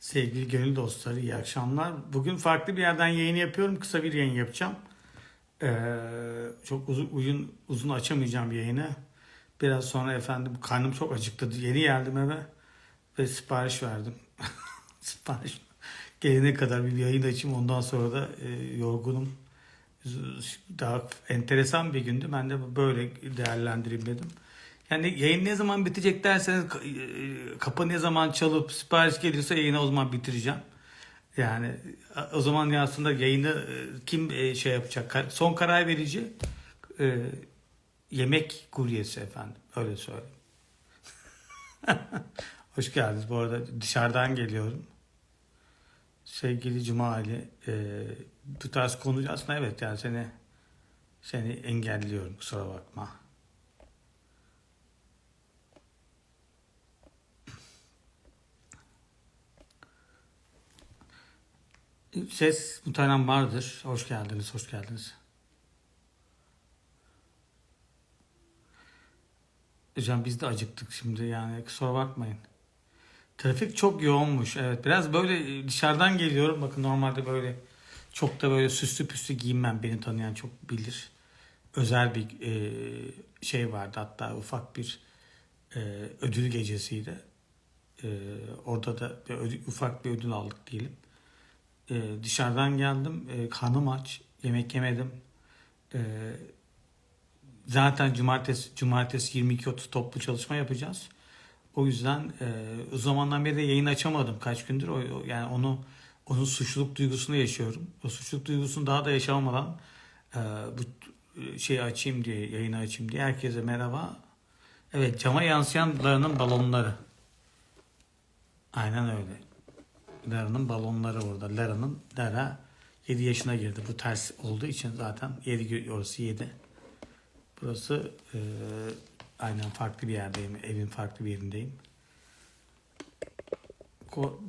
Sevgili gönül dostları iyi akşamlar. Bugün farklı bir yerden yayın yapıyorum. Kısa bir yayın yapacağım. Ee, çok uzun, uzun, uzun açamayacağım yayını. Biraz sonra efendim karnım çok acıktı. Yeni geldim eve ve sipariş verdim. sipariş gelene kadar bir yayın açayım. Ondan sonra da e, yorgunum. Daha enteresan bir gündü. Ben de böyle değerlendireyim dedim. Yani yayın ne zaman bitecek derseniz e, kapı ne zaman çalıp sipariş gelirse yayını o zaman bitireceğim. Yani o zaman aslında yayını e, kim e, şey yapacak? Son karar verici e, yemek kuryesi efendim. Öyle söyleyeyim. Hoş geldiniz. Bu arada dışarıdan geliyorum. Sevgili Cuma Ali, e, bu tarz konu aslında evet yani seni seni engelliyorum kusura bakma. Ses muhtemelen vardır. Hoş geldiniz, hoş geldiniz. Hocam biz de acıktık şimdi yani kusura bakmayın. Trafik çok yoğunmuş. Evet biraz böyle dışarıdan geliyorum. Bakın normalde böyle çok da böyle süslü püslü giyinmem. Beni tanıyan çok bilir. Özel bir e, şey vardı hatta ufak bir e, ödül gecesiydi. E, orada da bir ödül- ufak bir ödül aldık diyelim. E, dışarıdan geldim. E, karnım aç. Yemek yemedim. E, zaten cumartesi cumartesi 22.30 toplu çalışma yapacağız. O yüzden e, o zamandan beri de yayın açamadım kaç gündür. O, yani onu onun suçluluk duygusunu yaşıyorum. O suçluluk duygusunu daha da yaşamadan e, bu e, şeyi açayım diye, yayını açayım diye herkese merhaba. Evet, cama yansıyan Lara'nın balonları. Aynen öyle. Lara'nın balonları orada. Lara'nın Lara 7 yaşına girdi. Bu ters olduğu için zaten 7 orası 7. Burası e, aynen farklı bir yerdeyim. Evin farklı bir yerindeyim.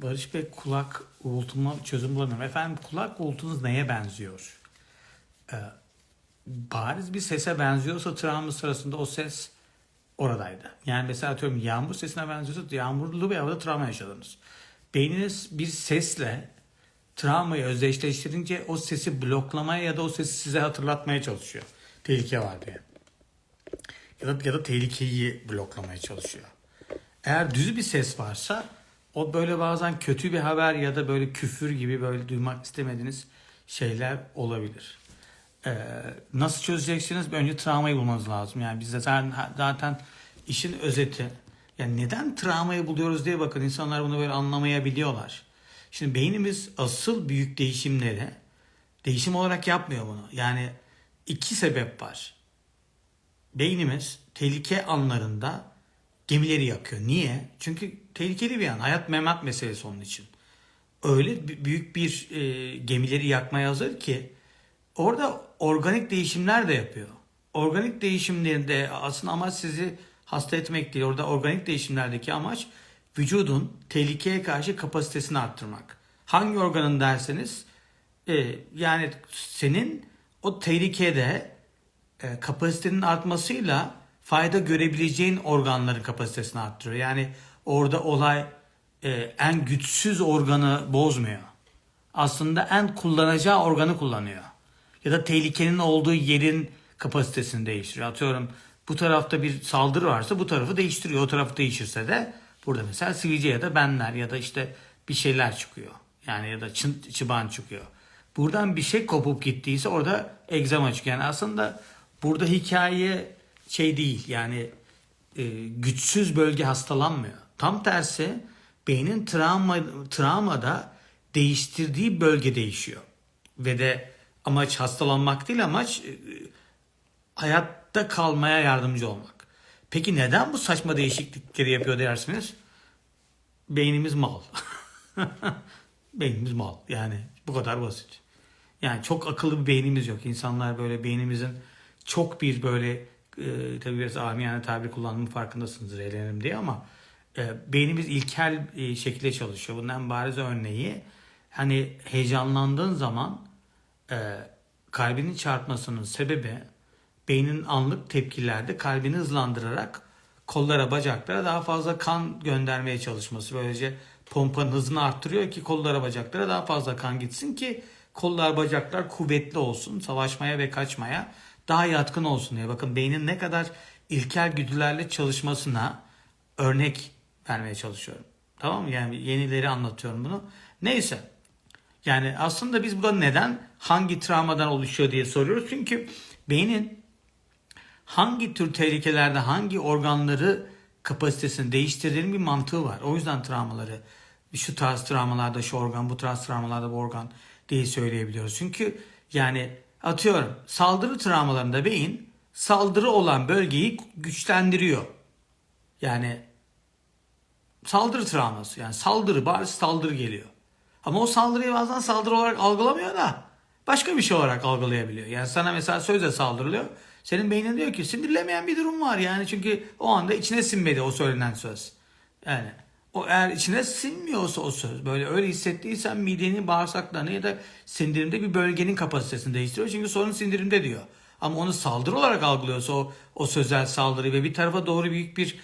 Barış Bey kulak uğultuma çözüm bulamıyorum. Efendim kulak uğultunuz neye benziyor? Ee, bariz bir sese benziyorsa travma sırasında o ses oradaydı. Yani mesela atıyorum yağmur sesine benziyorsa yağmurlu bir havada travma yaşadınız. Beyniniz bir sesle travmayı özdeşleştirince o sesi bloklamaya ya da o sesi size hatırlatmaya çalışıyor. Tehlike var diye. Ya da, ya da tehlikeyi bloklamaya çalışıyor. Eğer düz bir ses varsa o böyle bazen kötü bir haber ya da böyle küfür gibi böyle duymak istemediğiniz şeyler olabilir. Ee, nasıl çözeceksiniz? Önce travmayı bulmanız lazım. Yani biz zaten, zaten işin özeti. Yani neden travmayı buluyoruz diye bakın insanlar bunu böyle anlamayabiliyorlar. Şimdi beynimiz asıl büyük değişimleri değişim olarak yapmıyor bunu. Yani iki sebep var. Beynimiz tehlike anlarında gemileri yakıyor. Niye? Çünkü tehlikeli bir an. Hayat memat meselesi onun için. Öyle büyük bir e, gemileri yakmaya hazır ki orada organik değişimler de yapıyor. Organik değişimlerinde aslında amaç sizi hasta etmek değil. Orada organik değişimlerdeki amaç vücudun tehlikeye karşı kapasitesini arttırmak. Hangi organın derseniz e, yani senin o tehlikede e, kapasitenin artmasıyla fayda görebileceğin organların kapasitesini arttırıyor. Yani orada olay e, en güçsüz organı bozmuyor. Aslında en kullanacağı organı kullanıyor. Ya da tehlikenin olduğu yerin kapasitesini değiştiriyor. Atıyorum bu tarafta bir saldırı varsa bu tarafı değiştiriyor. O tarafı değişirse de burada mesela sivilce ya da benler ya da işte bir şeyler çıkıyor. Yani ya da çın, çıban çıkıyor. Buradan bir şey kopup gittiyse orada egzama çıkıyor. Yani aslında burada hikaye şey değil yani e, güçsüz bölge hastalanmıyor. Tam tersi beynin travma travmada değiştirdiği bölge değişiyor. Ve de amaç hastalanmak değil amaç e, hayatta kalmaya yardımcı olmak. Peki neden bu saçma değişiklikleri yapıyor dersiniz? Beynimiz mal. beynimiz mal. Yani bu kadar basit. Yani çok akıllı bir beynimiz yok. İnsanlar böyle beynimizin çok bir böyle e, tabii biraz amiyane tabir kullandığımın farkındasınızdır eğlenelim diye ama e, beynimiz ilkel e, şekilde çalışıyor. Bunun en bariz örneği hani heyecanlandığın zaman e, kalbinin çarpmasının sebebi beynin anlık tepkilerde kalbini hızlandırarak kollara, bacaklara daha fazla kan göndermeye çalışması. Böylece pompanın hızını arttırıyor ki kollara bacaklara daha fazla kan gitsin ki kollar bacaklar kuvvetli olsun. Savaşmaya ve kaçmaya daha yatkın olsun diye. Bakın beynin ne kadar ilkel güdülerle çalışmasına örnek vermeye çalışıyorum. Tamam mı? Yani yenileri anlatıyorum bunu. Neyse. Yani aslında biz burada neden hangi travmadan oluşuyor diye soruyoruz. Çünkü beynin hangi tür tehlikelerde hangi organları kapasitesini değiştirdiğinin bir mantığı var. O yüzden travmaları şu tarz travmalarda şu organ, bu tarz travmalarda bu organ diye söyleyebiliyoruz. Çünkü yani atıyorum saldırı travmalarında beyin saldırı olan bölgeyi güçlendiriyor. Yani saldırı travması yani saldırı bariz saldırı geliyor. Ama o saldırıyı bazen saldırı olarak algılamıyor da başka bir şey olarak algılayabiliyor. Yani sana mesela sözle saldırılıyor. Senin beynin diyor ki sindirlemeyen bir durum var yani çünkü o anda içine sinmedi o söylenen söz. Yani o eğer içine sinmiyorsa o söz böyle öyle hissettiysen mideni bağırsaklarını ya da sindirimde bir bölgenin kapasitesini değiştiriyor. Çünkü sorun sindirimde diyor. Ama onu saldırı olarak algılıyorsa o, o sözel saldırı ve bir tarafa doğru büyük bir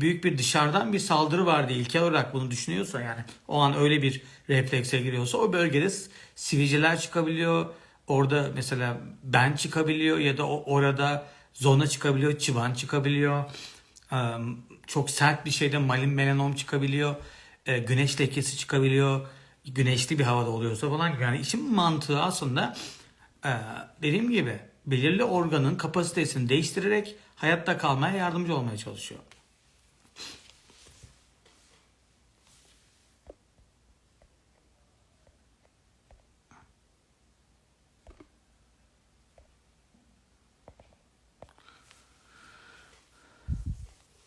büyük bir dışarıdan bir saldırı var diye ilkel olarak bunu düşünüyorsa yani o an öyle bir reflekse giriyorsa o bölgede sivilceler çıkabiliyor. Orada mesela ben çıkabiliyor ya da orada zona çıkabiliyor, çıban çıkabiliyor. Çok sert bir şeyde malin melanom çıkabiliyor. Güneş lekesi çıkabiliyor. Güneşli bir havada oluyorsa falan. Yani işin mantığı aslında dediğim gibi belirli organın kapasitesini değiştirerek hayatta kalmaya yardımcı olmaya çalışıyor.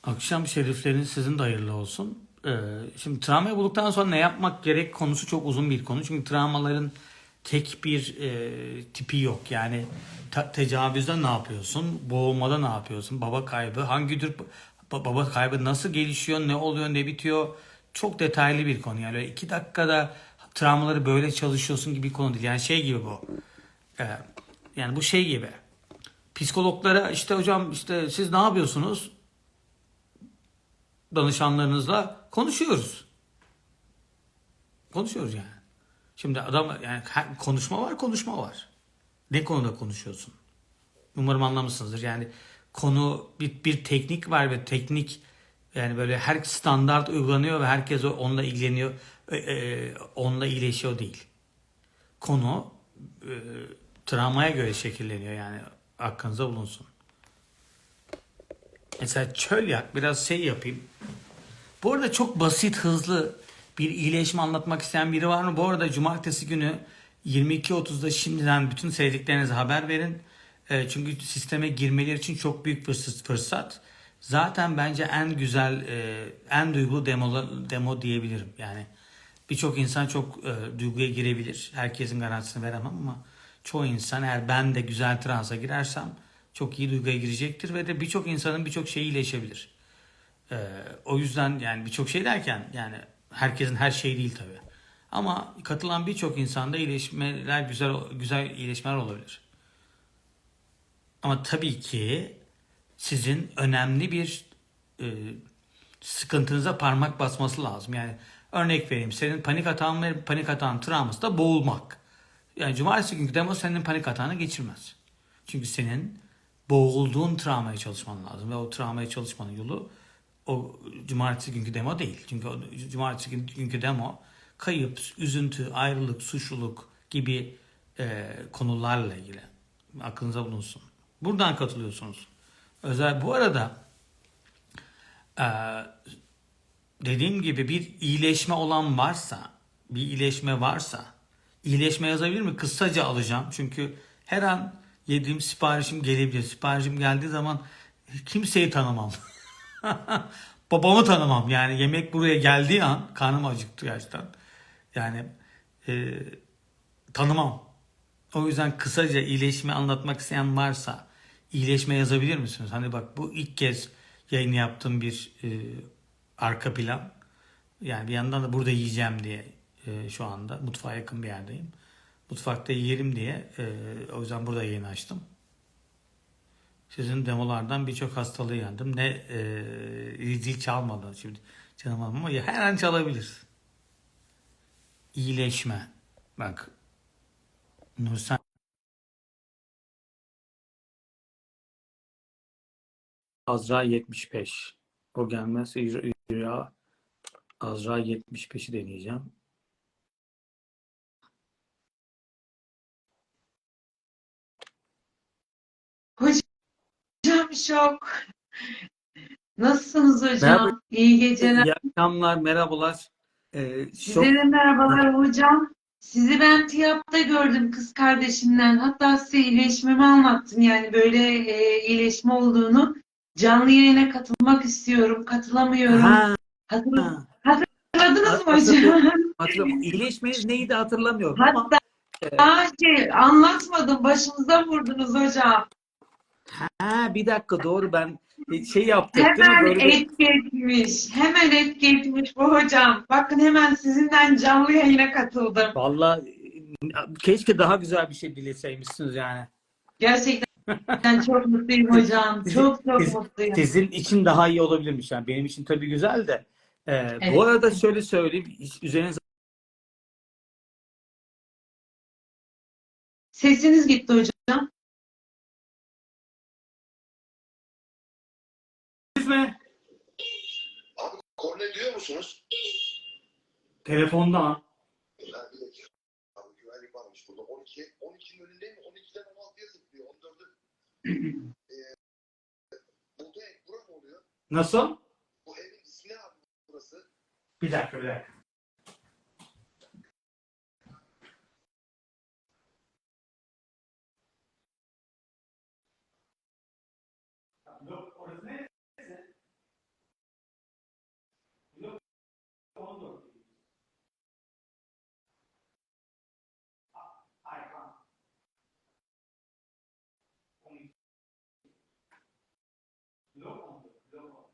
Akşam şerifleriniz sizin de hayırlı olsun. Ee, şimdi travmayı bulduktan sonra ne yapmak gerek konusu çok uzun bir konu. Çünkü travmaların tek bir e, tipi yok. Yani ta, tecavüzde ne yapıyorsun? Boğulmada ne yapıyorsun? Baba kaybı, hangi tür baba kaybı nasıl gelişiyor, ne oluyor, ne bitiyor? Çok detaylı bir konu. Yani iki dakikada travmaları böyle çalışıyorsun gibi bir konu değil. Yani şey gibi bu. Ee, yani bu şey gibi. Psikologlara işte hocam işte siz ne yapıyorsunuz? Danışanlarınızla konuşuyoruz. Konuşuyoruz yani. Şimdi adam yani konuşma var, konuşma var. Ne konuda konuşuyorsun? Umarım anlamışsınızdır. Yani konu bir, bir teknik var ve teknik yani böyle her standart uygulanıyor ve herkes onunla ilgileniyor, e, e, onunla iyileşiyor değil. Konu e, travmaya göre şekilleniyor yani aklınıza bulunsun. Mesela çöl yak biraz şey yapayım. Bu arada çok basit hızlı bir iyileşme anlatmak isteyen biri var mı? Bu arada cumartesi günü 22.30'da şimdiden bütün sevdiklerinize haber verin. E, çünkü sisteme girmeleri için çok büyük fırsat. Zaten bence en güzel, e, en duygulu demo, demo diyebilirim. Yani birçok insan çok e, duyguya girebilir. Herkesin garantisini veremem ama çoğu insan eğer ben de güzel transa girersem çok iyi duyguya girecektir ve de birçok insanın birçok şeyi iyileşebilir. Ee, o yüzden yani birçok şey derken yani herkesin her şeyi değil tabi. Ama katılan birçok insanda iyileşmeler güzel güzel iyileşmeler olabilir. Ama tabii ki sizin önemli bir e, sıkıntınıza parmak basması lazım. Yani örnek vereyim. Senin panik atağın ve panik atağın travması da boğulmak. Yani cumartesi günkü demo senin panik atağını geçirmez. Çünkü senin boğulduğun travmaya çalışman lazım. Ve o travmaya çalışmanın yolu o cumartesi günkü demo değil. Çünkü o cumartesi günkü demo kayıp, üzüntü, ayrılık, suçluluk gibi e, konularla ilgili. Aklınıza bulunsun. Buradan katılıyorsunuz. Özel bu arada e, dediğim gibi bir iyileşme olan varsa, bir iyileşme varsa iyileşme yazabilir mi? Kısaca alacağım. Çünkü her an yediğim siparişim gelebilir. Siparişim geldiği zaman kimseyi tanımam. Babamı tanımam. Yani yemek buraya geldiği an karnım acıktı gerçekten. Yani e, tanımam. O yüzden kısaca iyileşme anlatmak isteyen varsa iyileşme yazabilir misiniz? Hani bak bu ilk kez yayın yaptığım bir e, arka plan. Yani bir yandan da burada yiyeceğim diye e, şu anda mutfağa yakın bir yerdeyim. Mutfakta yiyelim diye e, o yüzden burada yayın açtım. Sizin demolardan birçok hastalığı yendim. Ne e, zil çalmadan şimdi canım ama her an çalabilir. iyileşme. Bak Nursen Azra 75. O İra Azra 75'i deneyeceğim. Şok. Nasılsınız hocam? Merhaba. İyi geceler. İyi akşamlar, merhabalar. Ee, çok Size de merhabalar hocam. Sizi ben TİAP'ta gördüm kız kardeşimden. Hatta size iyileşmemi anlattım. Yani böyle e, iyileşme olduğunu. Canlı yayına katılmak istiyorum. Katılamıyorum. ha, Hatırla- ha, Hatırladınız mı hocam? hatırlıyorum. İyileşmeniz neydi hatırlamıyorum ama Hatta daha şey anlatmadım. Başımıza vurdunuz hocam. Ha, bir dakika doğru ben şey yaptık değil mi? Hemen Böyle etki etmiş. Hemen etki etmiş bu hocam. Bakın hemen sizinden canlı yayına katıldım. Vallahi keşke daha güzel bir şey bilseymişsiniz yani. Gerçekten çok mutluyum hocam. Çok çok Siz- mutluyum. Sizin için daha iyi olabilirmiş yani. Benim için tabii güzel de. Ee, Evet. Bu arada şöyle söyleyeyim. Üzerinize Sesiniz gitti hocam. Mi? Abi korne duyuyor musunuz? Telefondan. Ya bir dakika. Abi güvenlik varmış burada. 12, 12'nin önündeyim. 12'den 16'ya zıplıyor. 14'ü. ee, burada bura mı oluyor? Nasıl? Bu evin ismi ne abi burası? Bir dakika bir dakika. Yok orası ne? Yok 14. Hayır tamam. 12. Yok 14. Yok 14.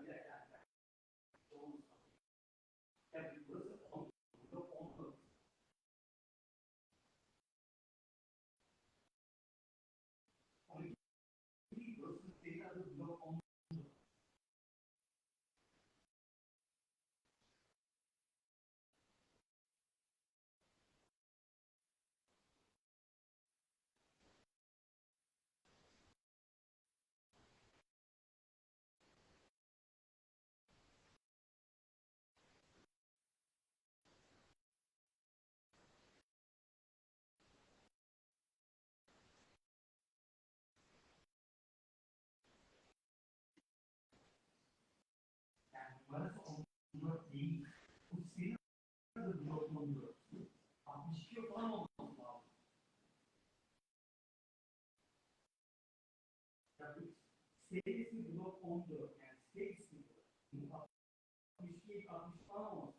Bir dakika. Yani burası 10. Yok 14. Burası değil adı blok 10. Yani burası 14 değil. Bu senin adı blok 14. 62 falan olması lazım. Ya bu serisi blok 14. Yani serisi bu. 62, 60 falan olması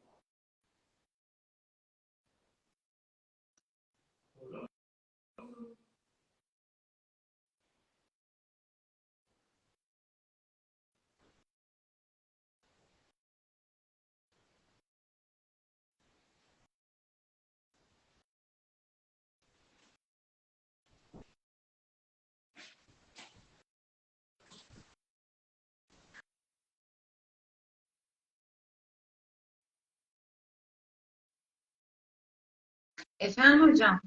Efendim hocam.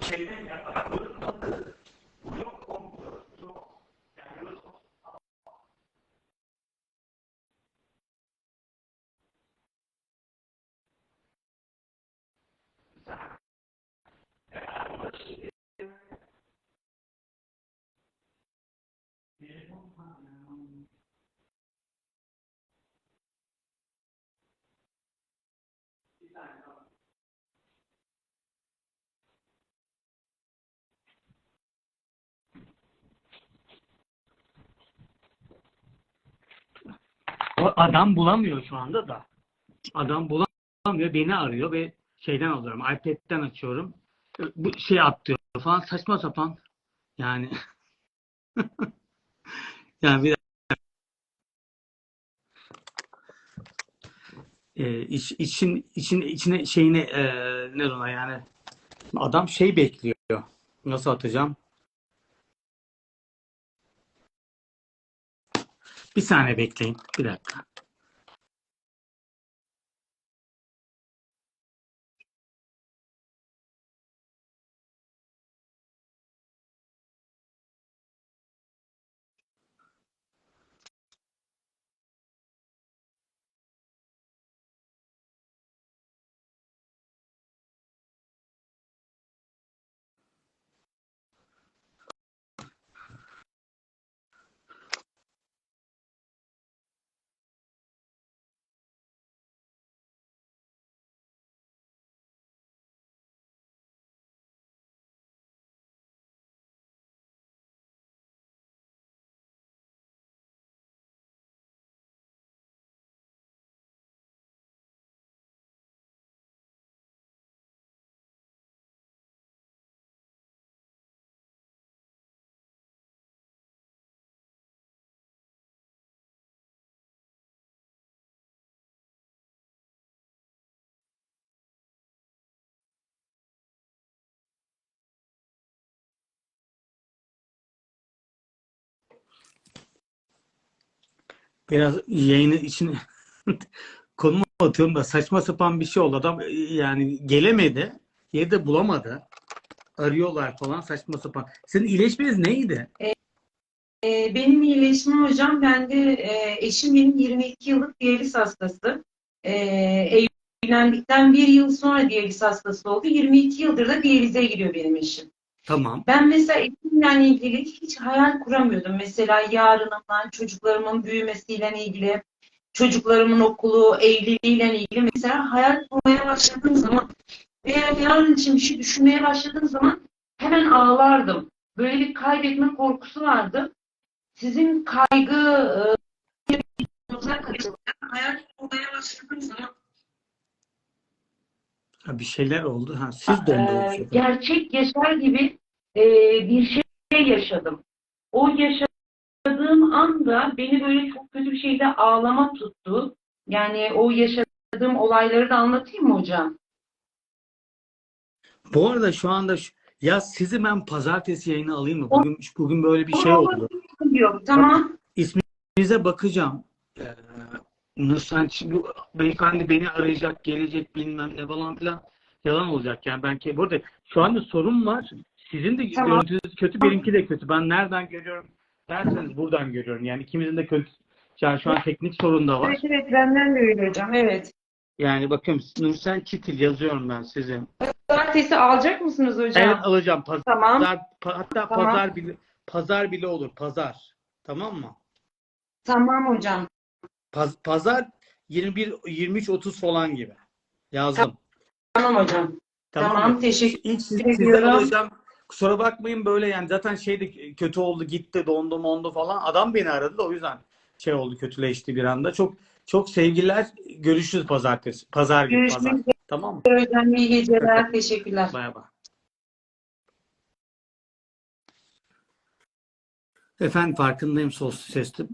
Şeyden ya. Blok 14. Blok. Yani blok O adam bulamıyor şu anda da. Adam bulamıyor, beni arıyor ve şeyden alıyorum, iPad'den açıyorum. Bu şey atlıyor falan saçma sapan. Yani yani bir e, iç, için için içine şeyine e, ne ona yani adam şey bekliyor. Nasıl atacağım? Bir saniye bekleyin. Bir dakika. Biraz yayını için konum atıyorum da saçma sapan bir şey oldu. Adam e, yani gelemedi. Yeri de bulamadı. Arıyorlar falan saçma sapan. Senin iyileşmeniz neydi? Ee, benim iyileşmem hocam, ben de e, eşim benim 22 yıllık diyaliz hastası. Ee, evlendikten bir yıl sonra diyaliz hastası oldu. 22 yıldır da diyalize giriyor benim eşim. Tamam. Ben mesela eşimle ilgili hiç hayal kuramıyordum. Mesela yarınımdan, çocuklarımın büyümesiyle ilgili, çocuklarımın okulu, evliliğiyle ilgili mesela hayal kurmaya başladığım zaman veya yarın için bir şey düşünmeye başladığım zaman hemen ağlardım. Böyle bir kaybetme korkusu vardı. Sizin kaygı e. Hayal kurmaya başladığım zaman Ha, bir şeyler oldu. Ha, siz döndünüz. Ee, gerçek yaşar gibi e, bir şey yaşadım. O yaşadığım anda beni böyle çok kötü bir şeyde ağlama tuttu. Yani o yaşadığım olayları da anlatayım mı hocam? Bu arada şu anda şu- ya sizi ben pazartesi yayına alayım mı? Bugün bugün böyle bir şey oldu. Yok, tamam. Bize bakacağım. Ee, Nursen şimdi beyefendi beni arayacak, gelecek bilmem ne falan filan yalan olacak yani ben ki burada şu anda sorun var. Sizin de Tamam. görüntünüz kötü, benimki de kötü. Ben nereden görüyorum derseniz buradan görüyorum. Yani ikimizin de kötü. Yani şu an teknik sorun da var. Evet evet benden de öyle hocam. Evet. Yani bakıyorum Nursen Çitil yazıyorum ben size. Pazartesi alacak mısınız hocam? Evet alacağım. Pazar, Tamam. pa- hatta Tamam. pazar bile pazar bile olur. Pazar. Tamam mı? Tamam hocam. Paz- pazar 21 23 30 falan gibi. Yazdım. Tamam hocam. Tamam, Tamam, mı? teşekkür İlk ediyorum. alacağım. Kusura bakmayın böyle yani zaten şey de kötü oldu gitti dondu mondu falan. Adam beni aradı da o yüzden şey oldu kötüleşti bir anda. Çok çok sevgiler. Görüşürüz pazartesi. Pazar günü Görüşmek pazar. üzere Tamam mı? hocam. İyi geceler. Teşekkürler. Bay bay. Efendim farkındayım sos sesli.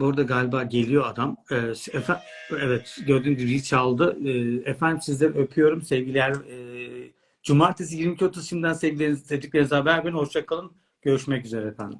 Bu arada galiba geliyor adam. Ee, efe- evet gördüğünüz gibi çaldı. Ee, efendim sizleri öpüyorum. Sevgiler. Ee, Cumartesi 22.30 şimdiden sevgilerinizi, sevdiklerinizi haber verin. Hoşçakalın. Görüşmek üzere efendim.